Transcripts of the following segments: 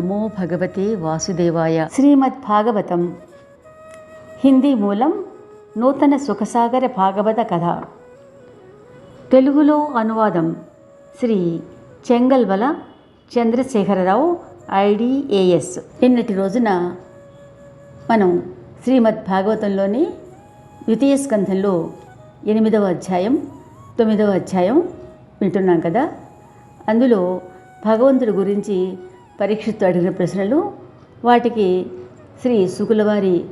నమో భగవతే వాసుదేవాయ. శ్రీమద్ భాగవతం హిందీ మూలం నూతన సుఖసాగర భాగవత కథ. తెలుగులో అనువాదం శ్రీ చెంగల్వల చంద్రశేఖరరావు ఐడిఏఎస్ నిన్నటి రోజున మనం శ్రీమద్ భాగవతంలోని ద్వితీయ స్కంధంలో ఎనిమిదవ అధ్యాయం తొమ్మిదవ అధ్యాయం వింటున్నాం కదా? అందులో భగవంతుడి గురించి పరీక్షిత్తు అడిగిన ప్రశ్నలు వాటికి శ్రీ శుకులవారి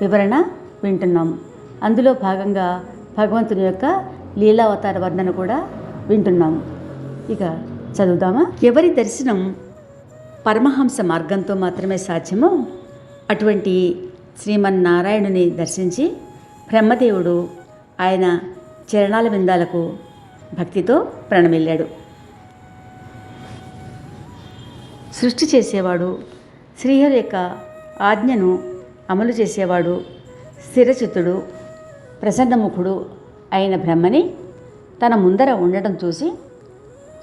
వివరణ వింటున్నాం. అందులో భాగంగా భగవంతుని యొక్క లీలావతార వర్ణన కూడా వింటున్నాం. ఇక చదువుదామా? ఎవరి దర్శనం పరమహంస మార్గంతో మాత్రమే సాధ్యమో అటువంటి శ్రీమన్నారాయణుని దర్శించి బ్రహ్మదేవుడు ఆయన చరణాల విందాలకు భక్తితో ప్రణమిల్లాడు. సృష్టి చేసేవాడు శ్రీహరి యొక్క ఆజ్ఞను అమలు చేసేవాడు స్థిరచితుడు ప్రసన్నముఖుడు అయిన బ్రహ్మని తన ముందర ఉండటం చూసి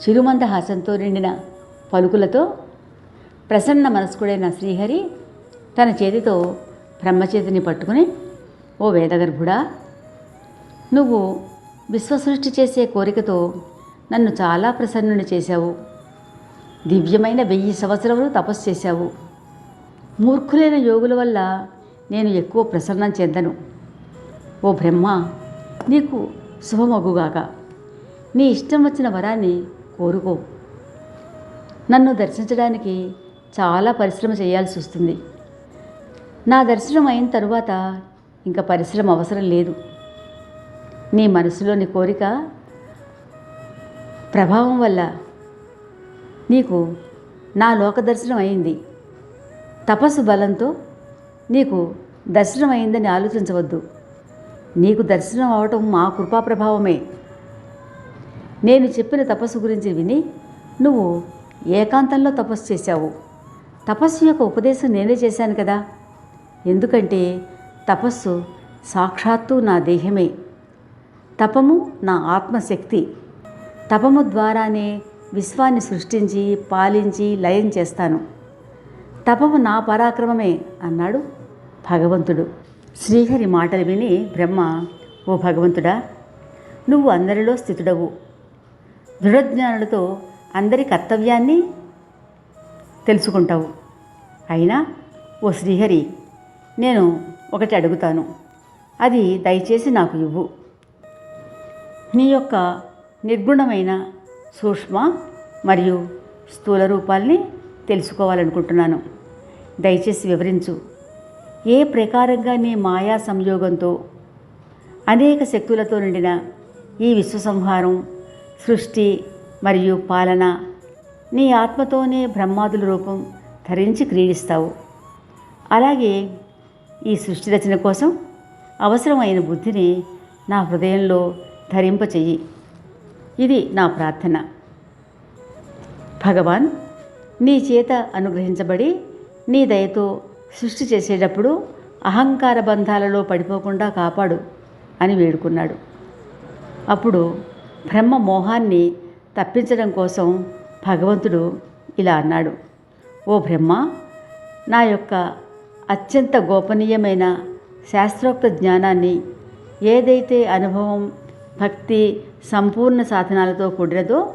చిరుమంద హాసంతో నిండిన పలుకులతో ప్రసన్న మనస్కుడైన శ్రీహరి తన చేతితో బ్రహ్మచేతిని పట్టుకుని ఓ వేదగర్భుడా నువ్వు విశ్వసృష్టి చేసే కోరికతో నన్ను చాలా ప్రసన్నుని చేశావు. దివ్యమైన వెయ్యి సంవత్సరములు తపస్సు చేశావు. మూర్ఖులైన యోగుల వల్ల నేను ఎక్కువ ప్రసన్నం చెందను. ఓ బ్రహ్మ నీకు శుభమగుగాక. నీ ఇష్టం వచ్చిన వరాన్ని కోరుకో. నన్ను దర్శించడానికి చాలా పరిశ్రమ చేయాల్సి వస్తుంది. నా దర్శనం అయిన తరువాత ఇంకా పరిశ్రమ అవసరం లేదు. నీ మనసులోని కోరిక ప్రభావం వల్ల నీకు నా లోక దర్శనం అయింది. తపస్సు బలంతో నీకు దర్శనం అయిందని ఆలోచించవద్దు. నీకు దర్శనం అవటం మా కృపా ప్రభావమే. నేను చెప్పిన తపస్సు గురించి విని నువ్వు ఏకాంతంలో తపస్సు చేశావు. తపస్సు యొక్క ఉపదేశం నేనే చేశాను కదా. ఎందుకంటే తపస్సు సాక్షాత్తు నా దేహమే. తపము నా ఆత్మశక్తి. తపము ద్వారానే విశ్వాన్ని సృష్టించి పాలించి లయం చేస్తాను. తపము నా పరాక్రమమే అన్నాడు భగవంతుడు. శ్రీహరి మాటలు విని బ్రహ్మ ఓ భగవంతుడా నువ్వు అందరిలో స్థితుడవు. దృఢజ్ఞానులతో అందరి కర్తవ్యాన్ని తెలుసుకుంటావు. అయినా ఓ శ్రీహరి నేను ఒకటి అడుగుతాను. అది దయచేసి నాకు ఇవ్వు. నీ యొక్క నిర్గుణమైన సూక్ష్మ మరియు స్థూల రూపాల్ని తెలుసుకోవాలనుకుంటున్నాను. దయచేసి వివరించు. ఏ ప్రకారంగా నీ మాయా సంయోగంతో అనేక శక్తులతో నిండిన ఈ విశ్వసంహారం సృష్టి మరియు పాలన నీ ఆత్మతోనే బ్రహ్మాదుల రూపం ధరించి క్రీడిస్తావు. అలాగే ఈ సృష్టి రచన కోసం అవసరమైన బుద్ధిని నా హృదయంలో ధరింపచెయ్యి ఇది నా ప్రార్థన. భగవాన్ నీ చేత అనుగ్రహించబడి నీ దయతో సృష్టి చేసేటప్పుడు అహంకార బంధాలలో పడిపోకుండా కాపాడు అని వేడుకున్నాడు. అప్పుడు బ్రహ్మ మోహాన్ని తప్పించడం కోసం భగవంతుడు ఇలా అన్నాడు ఓ బ్రహ్మ నా యొక్క అత్యంత గోపనీయమైన శాస్త్రోక్త జ్ఞానాన్ని ఏదైతే అనుభవం భక్తి సంపూర్ణ సాధనాలతో కూడినదో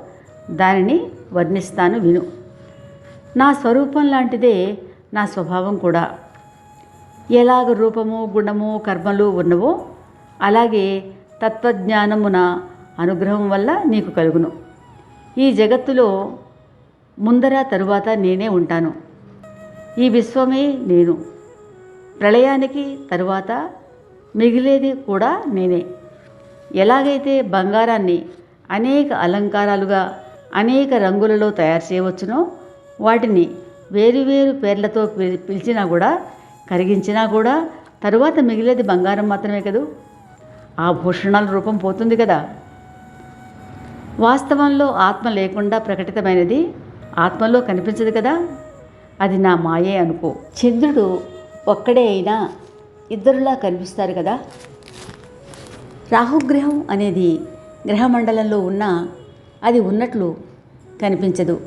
దానిని వర్ణిస్తాను విను. నా స్వరూపం లాంటిదే నా స్వభావం కూడా. ఎలాగ రూపము గుణము కర్మలు ఉన్నవో అలాగే తత్వజ్ఞానమున అనుగ్రహం వల్ల నీకు కలుగును. ఈ జగత్తులో ముందర తరువాత నేనే ఉంటాను. ఈ విశ్వమే నేను. ప్రళయానికి తరువాత మిగిలేది కూడా నేనే. ఎలాగైతే బంగారాన్ని అనేక అలంకారాలుగా అనేక రంగులలో తయారు చేయవచ్చునో వాటిని వేరువేరు పేర్లతో పిలి- పిలిచినా కూడా కరిగించినా కూడా తరువాత మిగిలేది బంగారం మాత్రమే కదూ? ఆ భూషణాల రూపం పోతుంది కదా. వాస్తవంలో ఆత్మ లేకుండా ప్రకటితమైనది ఆత్మలో కనిపించదు కదా. అది నా మాయే అనుకో. చంద్రుడు ఒక్కడే అయినా ఇద్దరులా కనిపిస్తారు కదా. రాహుగ్రహం అనేది గ్రహమండలంలో ఉన్న అది ఉన్నట్లు కనిపించదు.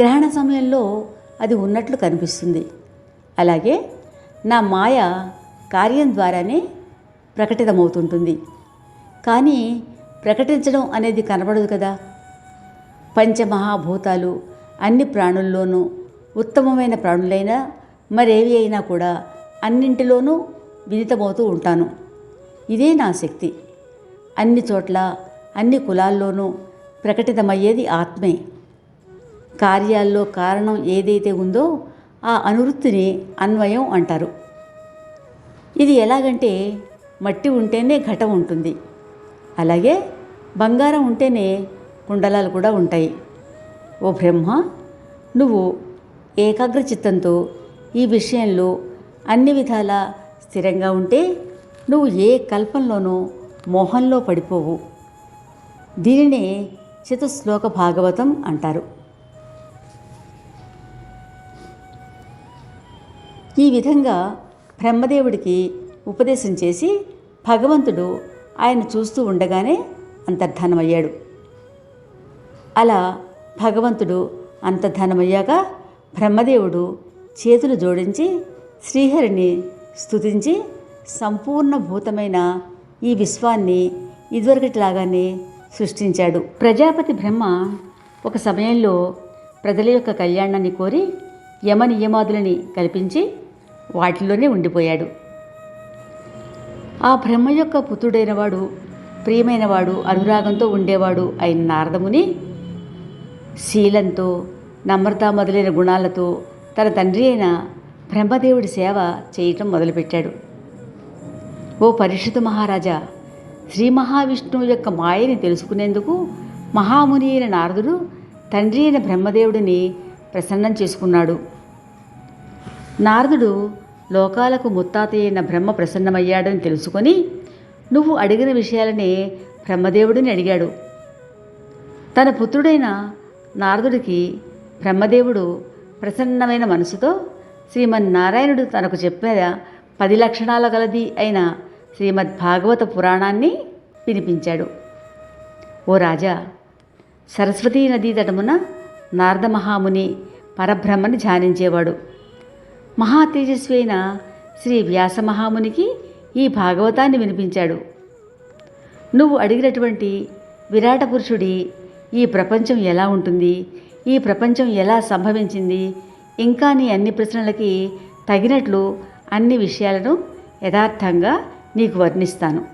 గ్రహణ సమయంలో అది ఉన్నట్లు కనిపిస్తుంది. అలాగే నా మాయ కార్యం ద్వారానే ప్రకటితమవుతుంటుంది. కానీ ప్రకటించడం అనేది కనబడదు కదా. పంచమహాభూతాలు అన్ని ప్రాణుల్లోనూ ఉత్తమమైన ప్రాణులైనా మరేవి అయినా కూడా అన్నింటిలోనూ విదితమవుతూ ఉంటాను. ఇదే నా శక్తి. అన్ని చోట్ల అన్ని కులాల్లోనూ ప్రకటితమయ్యేది ఆత్మే. కార్యాల్లో కారణం ఏదైతే ఉందో ఆ అనువృత్తిని అన్వయం అంటారు. ఇది ఎలాగంటే మట్టి ఉంటేనే ఘటం ఉంటుంది. అలాగే బంగారం ఉంటేనే కుండలాలు కూడా ఉంటాయి. ఓ బ్రహ్మ నువ్వు ఏకాగ్ర చిత్తంతో ఈ విషయంలో అన్ని విధాలా స్థిరంగా ఉంటే నువ్వు ఏ కల్పంలోనూ మోహంలో పడిపోవు. దీనినే చతుశ్లోక భాగవతం అంటారు. ఈ విధంగా బ్రహ్మదేవుడికి ఉపదేశం చేసి భగవంతుడు ఆయన చూస్తూ ఉండగానే అంతర్ధానమయ్యాడు. అలా భగవంతుడు అంతర్ధానమయ్యాక బ్రహ్మదేవుడు చేతులు జోడించి శ్రీహరిని స్తుతించి సంపూర్ణ భూతమైన ఈ విశ్వాన్ని ఇదివరకటిలాగానే సృష్టించాడు. ప్రజాపతి బ్రహ్మ ఒక సమయంలో ప్రజల యొక్క కళ్యాణాన్ని కోరి యమ నియమాదులని కల్పించి వాటిలోనే ఉండిపోయాడు. ఆ బ్రహ్మ యొక్క పుత్రుడైనవాడు ప్రియమైనవాడు అనురాగంతో ఉండేవాడు అయిన నారదముని శీలంతో నమ్రత మొదలైన గుణాలతో తన తండ్రి అయిన బ్రహ్మదేవుడి సేవ చేయటం మొదలుపెట్టాడు. ఓ పరిషత్ మహారాజా శ్రీ మహావిష్ణువు యొక్క మాయని తెలుసుకునేందుకు మహాముని అయిన నారదుడు తండ్రి అయిన బ్రహ్మదేవుడిని ప్రసన్నం చేసుకున్నాడు. నారదుడు లోకాలకు ముత్తాత అయిన బ్రహ్మ ప్రసన్నమయ్యాడని తెలుసుకొని నువ్వు అడిగిన విషయాలనే బ్రహ్మదేవుడిని అడిగాడు. తన పుత్రుడైన నారదుడికి బ్రహ్మదేవుడు ప్రసన్నమైన మనసుతో శ్రీమన్నారాయణుడు తనకు చెప్పిన పది లక్షణాల గలది అయిన శ్రీమద్ భాగవత పురాణాన్ని వినిపించాడు. ఓ రాజా సరస్వతీ నదీ తటమున నారద మహాముని పరబ్రహ్మని ధ్యానించేవాడు. మహా తేజస్వి అయిన శ్రీ వ్యాస మహామునికి ఈ భాగవతాన్ని వినిపించాడు. నువ్వు అడిగినటువంటి విరాట పురుషుడి ఈ ప్రపంచం ఎలా ఉంటుంది ఈ ప్రపంచం ఎలా సంభవించింది ఇంకా నీ అన్ని ప్రశ్నలకి తగినట్లు అన్ని విషయాలను యథార్థంగా నీకు వర్ణిస్తాను.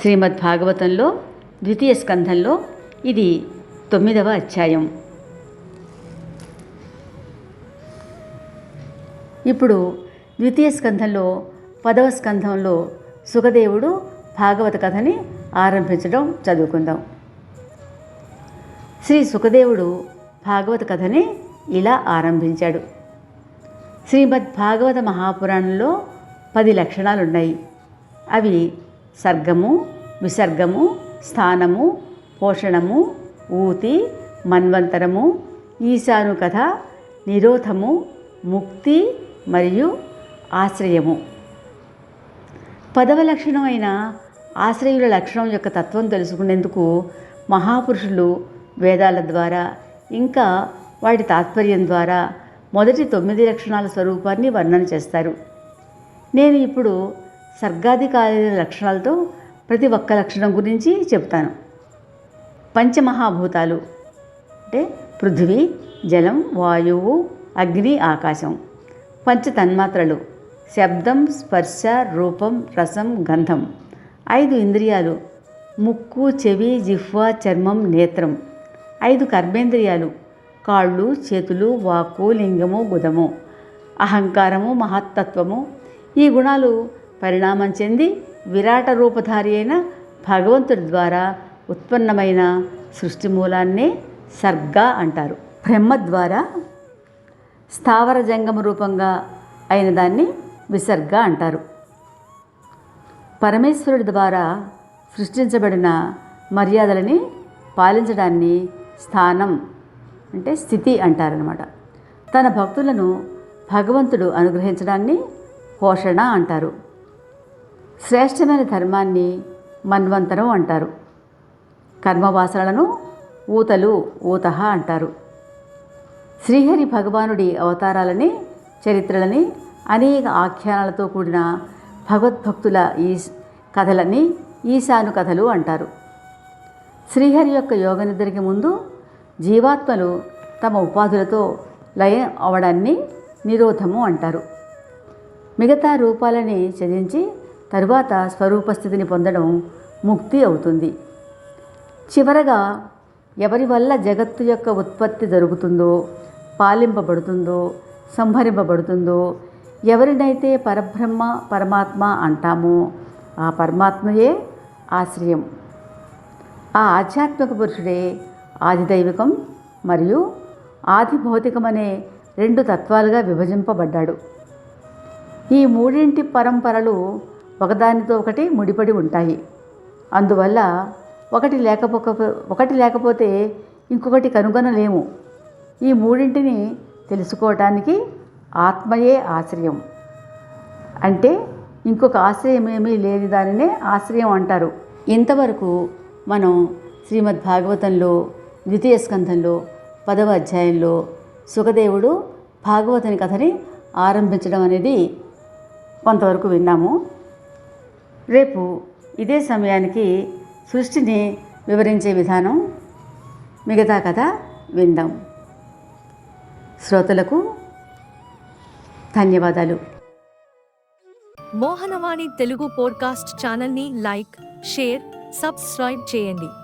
శ్రీమద్ భాగవతంలో ద్వితీయ స్కంధంలో ఇది తొమ్మిదవ అధ్యాయం. ఇప్పుడు ద్వితీయ స్కంధంలో పదవ స్కంధంలో సుఖదేవుడు భాగవత కథని ఆరంభించడం చదువుకుందాం. శ్రీ సుఖదేవుడు భాగవత కథని ఇలా ఆరంభించాడు. శ్రీమద్ భాగవత మహాపురాణంలో పది లక్షణాలున్నాయి. అవి సర్గము విసర్గము స్థానము పోషణము ఊతి మన్వంతరము ఈశాను కథ నిరోధము ముక్తి మరియు ఆశ్రయము. పదవ లక్షణమైన ఆశ్రయుల లక్షణం యొక్క తత్వం తెలుసుకునేందుకు మహాపురుషులు వేదాల ద్వారా ఇంకా వాటి తాత్పర్యం ద్వారా మొదటి తొమ్మిది లక్షణాల స్వరూపాన్ని వర్ణన చేస్తారు. నేను ఇప్పుడు సర్గాధికారి లక్షణాలతో ప్రతి ఒక్క లక్షణం గురించి చెప్తాను పంచమహాభూతాలు అంటే పృథ్వీ జలం వాయువు అగ్ని ఆకాశం. పంచ తన్మాత్రలు శబ్దం స్పర్శ రూపం రసం గంధం. ఐదు ఇంద్రియాలు ముక్కు చెవి జిహ్వ చర్మం నేత్రం. ఐదు కర్మేంద్రియాలు కాళ్ళు చేతులు వాక్కు లింగము బుధము. అహంకారము మహత్తత్వము. ఈ గుణాలు పరిణామం చెంది విరాట రూపధారి అయిన భగవంతుడి ద్వారా ఉత్పన్నమైన సృష్టి మూలాన్నే సర్గ అంటారు. బ్రహ్మ ద్వారా స్థావర జంగమ రూపంగా అయిన దాన్ని విసర్గ అంటారు. పరమేశ్వరుడి ద్వారా సృష్టించబడిన మర్యాదలని పాలించడాన్ని స్థానం అంటే స్థితి అంటారనమాట తన భక్తులను భగవంతుడు అనుగ్రహించడాన్ని పోషణ అంటారు. శ్రేష్టమైన ధర్మాన్ని మన్వంతరం అంటారు. కర్మవాసనలను ఊతలు ఊతహ అంటారు. శ్రీహరి భగవానుడి అవతారాలని చరిత్రలని అనేక ఆఖ్యానాలతో కూడిన భగవద్భక్తుల ఈ కథలని ఈశాను కథలు అంటారు. శ్రీహరి యొక్క యోగ నిద్రకి ముందు జీవాత్మలు తమ ఉపాధులతో లయం అవడాన్ని నిరోధము అంటారు. మిగతా రూపాలని చదించి తరువాత స్వరూపస్థితిని పొందడం ముక్తి అవుతుంది. చివరగా ఎవరి వల్ల జగత్తు యొక్క ఉత్పత్తి జరుగుతుందో పాలింపబడుతుందో సంహరింపబడుతుందో ఎవరినైతే పరబ్రహ్మ పరమాత్మ అంటామో ఆ పరమాత్మయే ఆశ్రయం. ఆ ఆధ్యాత్మిక పురుషుడే ఆదిదైవికం మరియు ఆది భౌతికం అనే రెండు తత్వాలుగా విభజింపబడ్డాడు. ఈ మూడింటి పరంపరలు ఒకదానితో ఒకటి ముడిపడి ఉంటాయి. అందువల్ల ఒకటి లేకపోక ఒకటి లేకపోతే ఇంకొకటి కనుగొనలేము. ఈ మూడింటిని తెలుసుకోవటానికి ఆత్మయే ఆశ్రయం. అంటే ఇంకొక ఆశ్రయం ఏమీ లేని దానినే ఆశ్రయం అంటారు. ఇంతవరకు మనం శ్రీమద్ భాగవతంలో ద్వితీయ స్కంధంలో పదవ అధ్యాయంలో సుఖదేవుడు భాగవతుని కథని ఆరంభించడం అనేది కొంతవరకు విన్నాము. రేపు ఇదే సమయానికి సృష్టిని వివరించే విధానం మిగతా కథ విందాం. శ్రోతలకు ధన్యవాదాలు. మోహనవాణి తెలుగు పోడ్కాస్ట్ ఛానల్ని లైక్ షేర్ సబ్స్క్రైబ్ చేయండి.